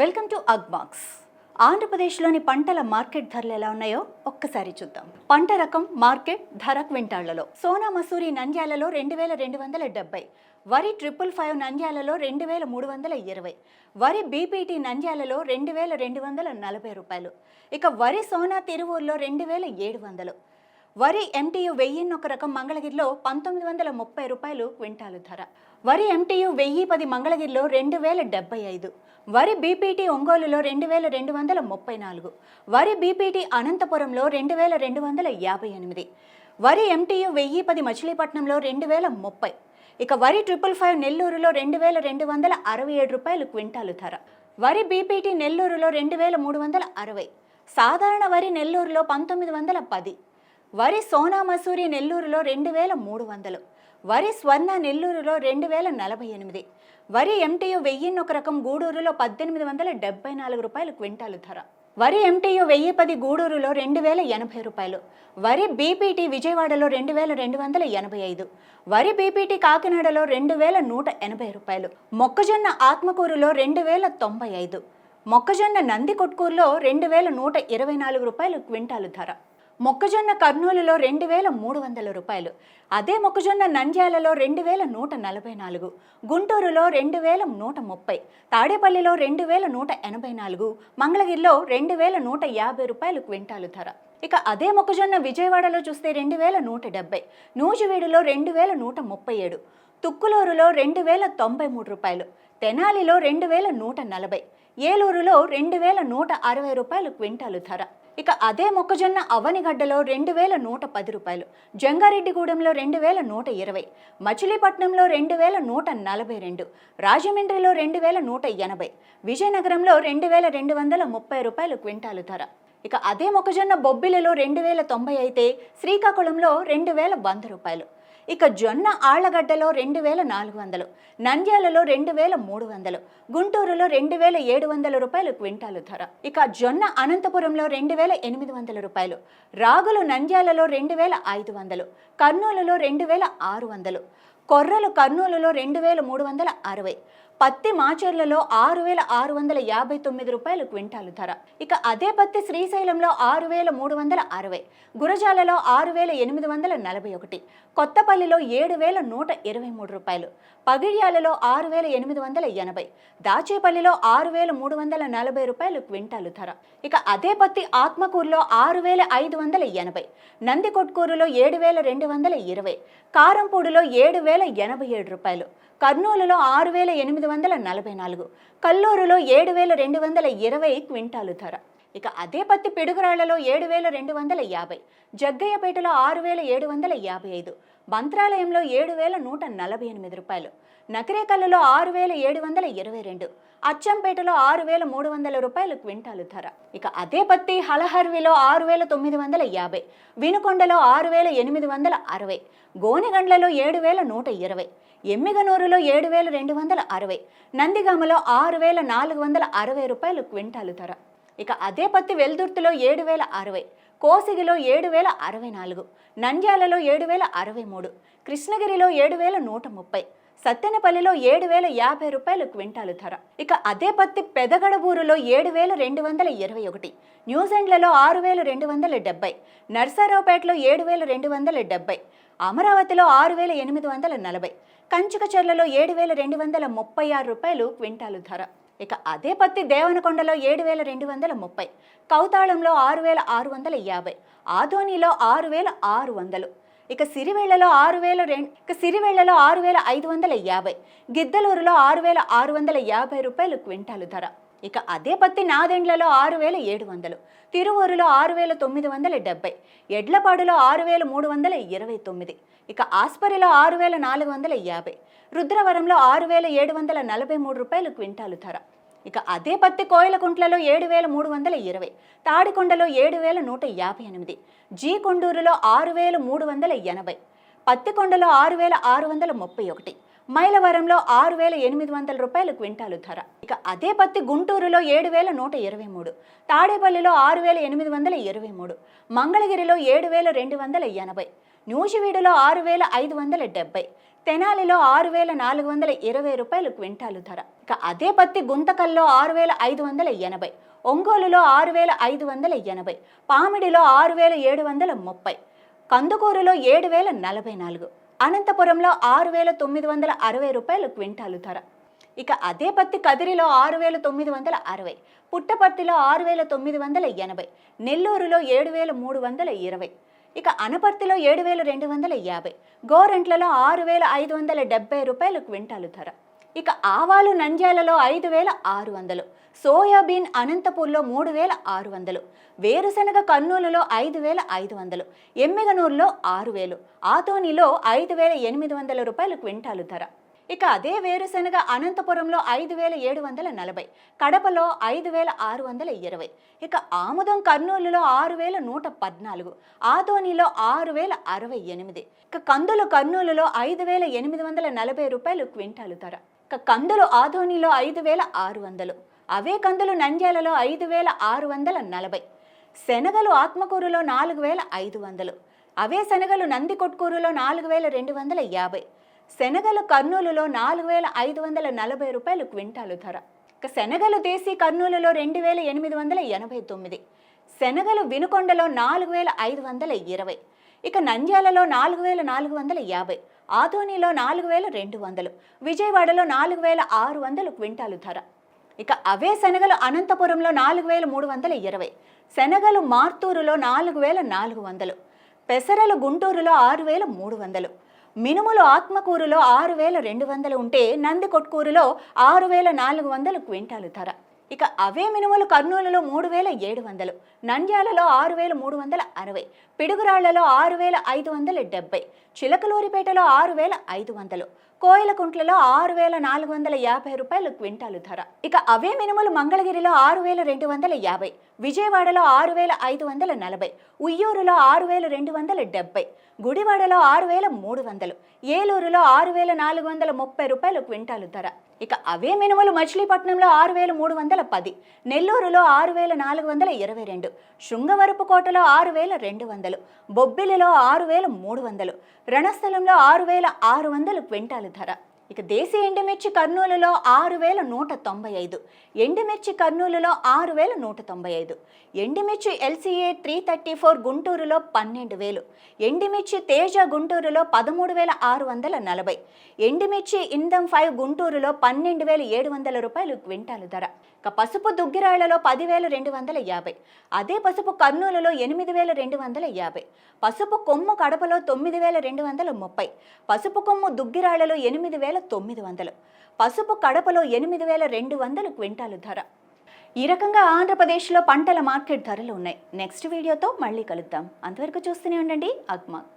Welcome to అగ్బాక్స్ ఆంధ్రప్రదేశ్లోని పంటల market ధరలు ఎలా ఉన్నాయో ఒక్కసారి చూద్దాం. పంట రకం మార్కెట్ ధర క్వింటాళ్ళలో. సోనా మసూరి నంద్యాలలో రెండు వేల రెండు వందల డెబ్బై. వరి ట్రిపుల్ ఫైవ్ నంద్యాలలో రెండు వేల మూడు వందల ఇరవై. వరి బీపీటీ నంద్యాలలో రెండు వేల రెండు వందల నలభై రూపాయలు. ఇక వరి సోనా తిరువూరులో రెండు వేల ఏడు వందలు. వరి ఎంటీయు వెయ్యిన్నొక రకం మంగళగిరిలో పంతొమ్మిది వందల ముప్పై రూపాయలు క్వింటాలు ధర. వరి ఎంటీయు వెయ్యి పది మంగళగిరిలో రెండు వేల డెబ్బై ఐదు. వరి బీపీటీ ఒంగోలులో రెండు వేల రెండు వందల ముప్పై నాలుగు. వరి బీపీటీ అనంతపురంలో రెండు వేల రెండు వందల యాభై ఎనిమిది. వరి ఎంటీయు వెయ్యి పది మచిలీపట్నంలో రెండు వేల ముప్పై. ఇక వరి ట్రిపుల్ ఫైవ్ నెల్లూరులో రెండు వేల రెండు వందల అరవై ఏడు రూపాయలు క్వింటాలు ధర. వరి బీపీటీ నెల్లూరులో రెండు వేల మూడు వందల అరవై. సాధారణ వరి నెల్లూరులో పంతొమ్మిది వందల పది. వరి సోనా మసూరి నెల్లూరులో రెండు వేల మూడు వందలు. వరి స్వర్ణ నెల్లూరులో రెండు వేల నలభై ఎనిమిది. వరి ఎంటీయు వెయ్యిన్నొక రకం గూడూరులో పద్దెనిమిది వందల డెబ్బై నాలుగు రూపాయలు క్వింటాలు ధర. వరి ఎంటీయు వెయ్యి పది గూడూరులో రెండు వేల ఎనభై రూపాయలు. వరి బీపీటీ విజయవాడలో రెండు వేల రెండు వందల ఎనభై ఐదు. వరి బీపీటీ కాకినాడలో రెండు వేల నూట ఎనభై రూపాయలు. మొక్కజొన్న ఆత్మకూరులో రెండు వేల తొంభై ఐదు. మొక్కజొన్న నంది కొట్కూరులో రెండు వేల నూట ఇరవై నాలుగు రూపాయలు క్వింటాలు ధర. మొక్కజొన్న కర్నూలులో రెండు వేల మూడు వందల రూపాయలు. అదే మొక్కజొన్న నంద్యాలలో రెండు వేల నూట నలభై నాలుగు. గుంటూరులో రెండు వేల నూట ముప్పై. తాడేపల్లిలో రెండు వేల నూట ఎనభై నాలుగు. మంగళగిరిలో రెండు వేల నూట యాభై రూపాయలు క్వింటాలు ధర. ఇక అదే మొక్కజొన్న విజయవాడలో చూస్తే రెండు వేల నూట డెబ్బై. నూజివీడులో రెండు వేల నూట ముప్పై ఏడు. తుక్కులూరులో రెండు వేల తొంభై మూడు రూపాయలు. తెనాలిలో రెండు వేల నూట నలభై. ఏలూరులో రెండు వేల నూట అరవై రూపాయలు క్వింటాలు ధర. ఇక అదే మొక్కజొన్న అవనిగడ్డలో రెండు వేల నూట పది రూపాయలు జంగారెడ్డిగూడెంలో రెండు వేల నూట ఇరవై మచిలీపట్నంలో రెండు వేల నూట నలభై రెండు రాజమండ్రిలో రెండు వేల నూట ఎనభై విజయనగరంలో రెండు వేల రెండు వందల ముప్పై రూపాయలు క్వింటాలు ధర. ఇక అదే మొక్కజొన్న బొబ్బిలిలో రెండు వేల తొంభై అయితే శ్రీకాకుళంలో రెండు వేల వంద రూపాయలు ఇక జొన్న ఆళ్ళగడ్డలో రెండు వేల నాలుగు వందలు నంద్యాలలో రెండు వేల మూడు వందలు గుంటూరులో రెండు వేల ఏడు వందల రూపాయలు క్వింటాలు ధర. ఇక జొన్న అనంతపురంలో రెండు వేల ఎనిమిది వందల రూపాయలు రాగులు నంద్యాలలో రెండు వేల ఐదు వందలు కర్నూలులో రెండు వేల ఆరు వందలు కొర్రలు కర్నూలులో రెండు వేల మూడు వందల అరవై పత్తి మాచర్లలో ఆరు వేల ఆరు వందల యాభై తొమ్మిది రూపాయలు క్వింటాలు ధర. ఇక అదే పత్తి శ్రీశైలంలో ఆరు వేల మూడు వందల అరవై గురజాలలో ఆరు వేల ఎనిమిది వందల నలభై ఒకటి కొత్తపల్లిలో ఏడు వేల నూట ఇరవై మూడు రూపాయలు పగిడ్యాలలో ఆరు వేల ఎనిమిది వందల ఎనభై దాచేపల్లిలో ఆరు వేల మూడు వందల నలభై రూపాయలు క్వింటాలు ధర. ఇక అదే పత్తి ఆత్మకూరులో ఆరు వేల ఐదు వందల ఎనభై నందికొట్కూరులో ఏడు వేల రెండు వందల ఇరవై కారంపూడిలో ఏడు వేల ఎనభై ఏడు రూపాయలు కర్నూలులో ఆరు వేల ఎనిమిది వందల నలభై నాలుగు కల్లూరులో ఏడు వేల రెండు వందల ఇరవై క్వింటాలు ధర. ఇక అదే పత్తి పిడుగురాళ్ళలో ఏడు వేల రెండు వందల యాభై జగ్గయ్యపేటలో ఆరు వేల ఏడు వందల యాభై ఐదు మంత్రాలయంలో ఏడు వేల నూట నలభై ఎనిమిది రూపాయలు నకరేకల్లులో ఆరు వేల ఏడు వందల ఇరవై రెండు అచ్చంపేటలో ఆరు వేల మూడు వందల రూపాయలు క్వింటాలు ధర. ఇక అదే పత్తి హలహర్విలో ఆరు వేల తొమ్మిది వందల యాభై వినుకొండలో ఆరు వేల ఎనిమిది వందల అరవై గోనెగండ్లలో ఏడు వేల నూట ఇరవై ఎమ్మిగనూరులో ఏడు వేల రెండు వందల అరవై నందిగామలో ఆరు వేల నాలుగు వందల అరవై రూపాయలు క్వింటాలు ధర. ఇక అదే పత్తి వెల్దుర్తిలో ఏడు వేల అరవై కోసిగిలో ఏడు వేల అరవై నాలుగు నంద్యాలలో ఏడు వేల అరవై మూడు కృష్ణగిరిలో ఏడు వేల నూట ముప్పై సత్తెనపల్లిలో ఏడు వేల యాభై రూపాయలు క్వింటాలు ధర. ఇక అదే పత్తి పెదగడబూరులో ఏడు వేల రెండు వందల ఇరవై ఒకటి న్యూజిలాండ్లలో ఆరు వేల రెండు వందల డెబ్బై నర్సారావుపేటలో ఏడు వేల రెండు వందల డెబ్బై అమరావతిలో ఆరు వేల ఎనిమిది వందల నలభై కంచుకచర్లలో ఏడు వేల రెండు వందల ముప్పై ఆరు రూపాయలు క్వింటాలు ధర. ఇక అదే పత్తి దేవనకొండలో ఏడు వేల రెండు వందల ముప్పై కౌతాళంలో ఆరు వేల ఆరు వందల యాభై ఆదోనిలో ఆరు వేల ఆరు వందలు ఇక సిరివేళ్ళలో ఆరు వేల రెండు ఇక సిరివేళ్ళలో ఆరు వేల ఐదు వందల యాభై గిద్దలూరులో ఆరు వేల ఆరు వందల యాభై రూపాయలు క్వింటాలు ధర ఇక అదే పత్తి నాదెండ్లలో ఆరు వేల ఏడు వందలు తిరువూరులో ఆరు వేల తొమ్మిది వందల డెబ్బై ఎడ్లపాడులో ఆరు వేల మూడు వందల ఇరవై తొమ్మిది ఇక ఆస్పరిలో ఆరు వేల నాలుగు వందల యాభై రుద్రవరంలో ఆరు వేల ఏడు వందల నలభై మూడు రూపాయలు క్వింటాలు ధర. ఇక అదే పత్తి కోయలకుంట్లలో ఏడు వేల మూడు వందల ఇరవై తాడికొండలో ఏడు వేల నూట యాభై ఎనిమిది జీ కొండూరులో ఆరు వేల మూడు వందల ఎనభై పత్తికొండలో ఆరు వేల ఆరు వందల ముప్పై ఒకటి మైలవరంలో ఆరు వేల ఎనిమిది వందల రూపాయలు క్వింటాలు ధర. ఇక అదే పత్తి గుంటూరులో ఏడు వేల నూట ఇరవై మూడు. తాడేపల్లిలో ఆరు వేల ఎనిమిది వందల ఇరవై మూడు. మంగళగిరిలో ఏడు వేల రెండు వందల ఎనభై. నూజివీడులో ఆరు వేల ఐదు వందల డెబ్బై. తెనాలిలో ఆరు వేల నాలుగు వందల ఇరవై రూపాయలు క్వింటాలు ధర. ఇక అదే పత్తి గుంతకల్లో ఆరు వేల ఐదు వందల ఎనభై. ఒంగోలులో ఆరు వేల ఐదు వందల ఎనభై. పామిడిలో ఆరు వేల ఏడు వందల ముప్పై. కందుకూరులో ఏడు వేల నలభై నాలుగు. అనంతపురంలో ఆరు వేల తొమ్మిది వందల అరవై రూపాయలు క్వింటాలు ధర. ఇక అదే పత్తి కదిరిలో ఆరు వేల తొమ్మిది వందల అరవై పుట్టపర్తిలో ఆరు వేల తొమ్మిది వందల ఎనభై నెల్లూరులో ఏడు వేల మూడు వందల ఇరవై ఇక అనపర్తిలో ఏడు వేల రెండు వందల యాభై గోరెంట్లలో ఆరు వేల ఐదు వందల డెబ్బై రూపాయలు క్వింటాలు ధర. ఇక ఆవాలు నంద్యాలలో ఐదు వేల ఆరు వందలు సోయాబీన్ అనంతపూర్లో మూడు వేల ఆరు వందలు వేరుశనగ కర్నూలులో ఐదు వేల ఐదు వందలు ఎమ్మిగనూరులో ఆరు వేలు ఆతోనిలో ఐదు వేల ఎనిమిది వందల రూపాయలు క్వింటాలు ధర. ఇక అదే వేరుశనగ అనంతపురంలో ఐదు వేల ఏడు వందల నలభై కడపలో ఐదు వేల ఆరు వందల ఇరవై ఇక ఆముదం కర్నూలులో ఆరు వేల నూట పద్నాలుగు ఆదోనిలో ఆరు వేల అరవై ఎనిమిది ఇక కందులు కర్నూలులో ఐదు వేల ఎనిమిది వందల నలభై రూపాయలు క్వింటాలు ధర. కందులు ఆధోనిలో ఐదు వేల ఆరు వందలు అవే కందులు నంద్యాలలో ఐదు వేల ఆరు వందల నలభై శనగలు ఆత్మకూరులో నాలుగు వేల ఐదు వందలు అవే శనగలు నంది కొట్కూరులో నాలుగు వేల రెండు వందల యాభై శనగలు కర్నూలులో నాలుగు వేల ఐదు వందల నలభై రూపాయలు క్వింటాలు ధర. ఇక శనగలు దేశీ కర్నూలులో రెండు వేల ఎనిమిది వందల ఎనభై తొమ్మిది శనగలు వినుకొండలో నాలుగు వేల ఐదు వందల ఇరవై ఇక నంద్యాలలో నాలుగు వేల నాలుగు వందల యాభై ఆదోనిలో నాలుగు వేల రెండు వందలు విజయవాడలో నాలుగు వేల ఆరు వందలు క్వింటాలు ధర. ఇక అవే శనగలు అనంతపురంలో నాలుగు వేల మూడు వందల ఇరవై శనగలు మార్తూరులో నాలుగు వేల నాలుగు వందలు పెసరలు గుంటూరులో ఆరు వేల మూడు వందలు మినుములు ఆత్మకూరులో ఆరు వేల రెండు వందలు ఉంటే నంది కొట్కూరులో ఆరు వేల నాలుగు వందలు క్వింటాలు ధర. ఇక అవే మినుములు కర్నూలులో మూడు వేల ఏడు వందలు నంద్యాలలో ఆరు వేల మూడు వందల అరవై పిడుగురాళ్ళలో ఆరు వేల ఐదు వందల డెబ్బై చిలకలూరిపేటలో ఆరు వేల ఐదు వందలు కోయలకుంట్లలో ఆరు వేల నాలుగు వందల యాభై రూపాయలు క్వింటాలు ధర. ఇక అవే మినుములు మంగళగిరిలో ఆరు వేల రెండు వందల యాభై విజయవాడలో ఆరు వేల ఐదు వందల నలభై ఉయ్యూరులో ఆరు వేల రెండు వందల డెబ్బై గుడివాడలో ఆరు వేల మూడు వందలు ఏలూరులో ఆరు వేల నాలుగు వందల ముప్పై రూపాయలు క్వింటాలు ధర. ఇక అవే మినుములు మచిలీపట్నంలో ఆరు వేల మూడు వందల పది నెల్లూరులో ఆరు వేల నాలుగు వందల ఇరవై రెండు శృంగవరపుకోటలో ఆరు వేల రెండు వందలు బొబ్బిలిలో ఆరు వేల మూడు వందలు రణస్థలంలో ఆరు వేల ఆరు వందలు క్వింటాలు ధర. ఇక దేశీ ఎండుమిర్చి కర్నూలులో ఆరు వేల నూట తొంభై ఐదు. ఎండుమిర్చి కర్నూలులో ఆరు వేల నూట తొంభై ఐదు. ఎండుమిర్చి ఎల్సీఏ త్రీ థర్టీ ఫోర్ గుంటూరులో పన్నెండు వేలు. ఎండుమిర్చి తేజ గుంటూరులో పదమూడు వేల ఆరు వందల నలభై. ఎండుమిర్చి ఇందం ఫైవ్ గుంటూరులో పన్నెండు వేల ఏడు వందల రూపాయలు క్వింటాలు ధర. ఇక పసుపు దుగ్గిరాళ్ళలో పదివేల రెండు వందల యాభై. అదే పసుపు కర్నూలులో ఎనిమిది వేల రెండు వందల యాభై. పసుపు కొమ్ము కడపలో తొమ్మిది వేల రెండు వందల ముప్పై. పసుపు కొమ్ము దుగ్గిరాళ్ళలో ఎనిమిది వేల తొమ్మిది వందలు. పసుపు కడపలో ఎనిమిది వేల రెండు వందలు క్వింటాలు ధర. ఈ రకంగా ఆంధ్రప్రదేశ్లో పంటల మార్కెట్ ధరలు ఉన్నాయి. నెక్స్ట్ వీడియోతో మళ్ళీ కలుద్దాం. అంతవరకు చూస్తూనే ఉండండి. అగ్మాక్